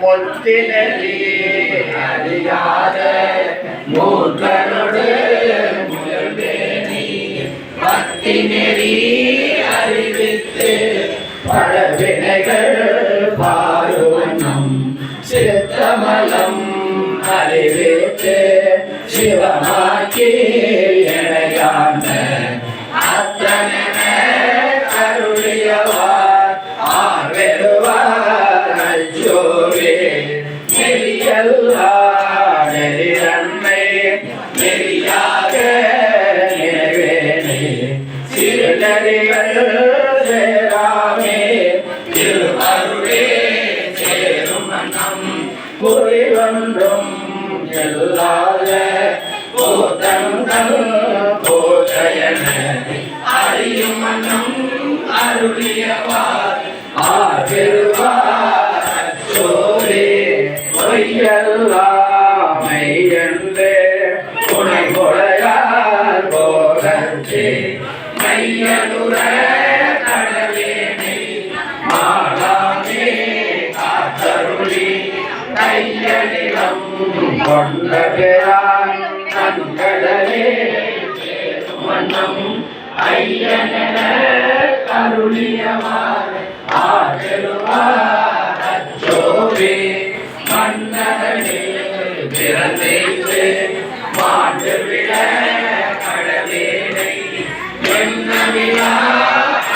முத்தினி அறியாத மூர்க்கனோடு முயல்வேணி. பக்தி நெறி அறிவித்து பல வினைகள் பாருவனம் சித்தமலம் அறிவித்து சிவமாக்கி சிறுநறிகள் சேராமே திருவருளே சேரும் மன்னம் குறிவன்றும் எல்லாத போதங்கள் போதையன அறியும் மன்னம் அருளியவார். ஆகிருவார் சோரே பொய்யல்லாமை என்று. துணை கொடையார் போகத்தே மையனுர கண்களே மனம் ஐயனென கருளியவார்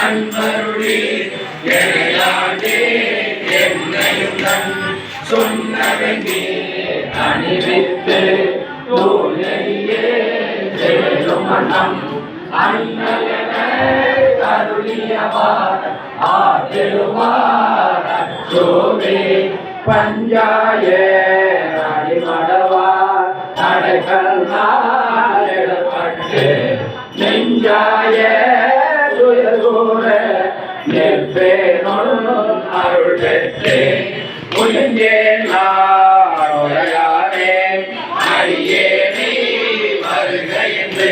அன்பருளி எனையாண்டே என்னையும் தன் சொன்னவெங்கே அணிவித்து தோழியே மனம் அண்ணலென கருளியவார் ஆதிருவார் அச்சோவே பஞ்சாய அடிமடவார் தடைகள் நெஞ்சாய நிற்பேனொரு அருள் பெற்றே முயஞ்சேன் நான் அடியே நீ வருக என்று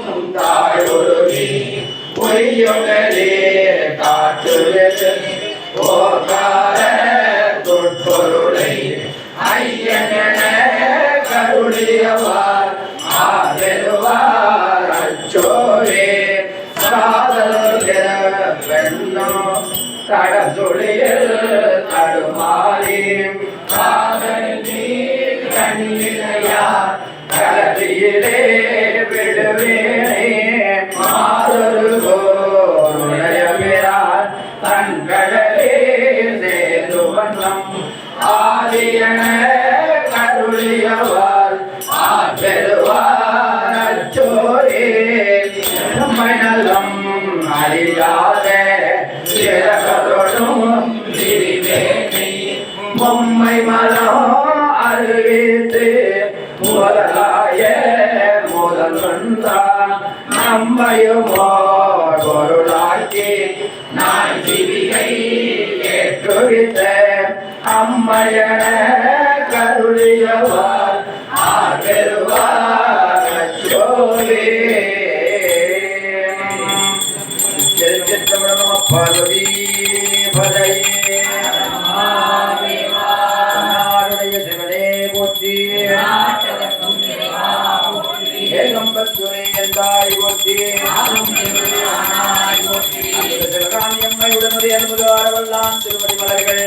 தாழொருவி பொய்யொடரே காட்டுவது ஓகார தொற்பொருளை ஐயன கருளியவார். ஆதருவார் அச்சோரே சாதல் பெண்ணோ கடதுளியில் சிறகதொடும் திரிவேணி பொம்மை மலம் அறிவித்து முதலாய முதல் வந்தான் நம்மையுமோ பொருளாக்கி நான் ஜீவிகை ஏற்றுவித்த அம்மையன கருளியவார் ஆபெருவார் சோழே திருச்சிற்றம்பலம் பார்வதி நாடுடைய சிவனே போற்றி ஏகம்பத்துரை எந்தாய் போற்றி உடனுடைய திருமதி மலர்கள்.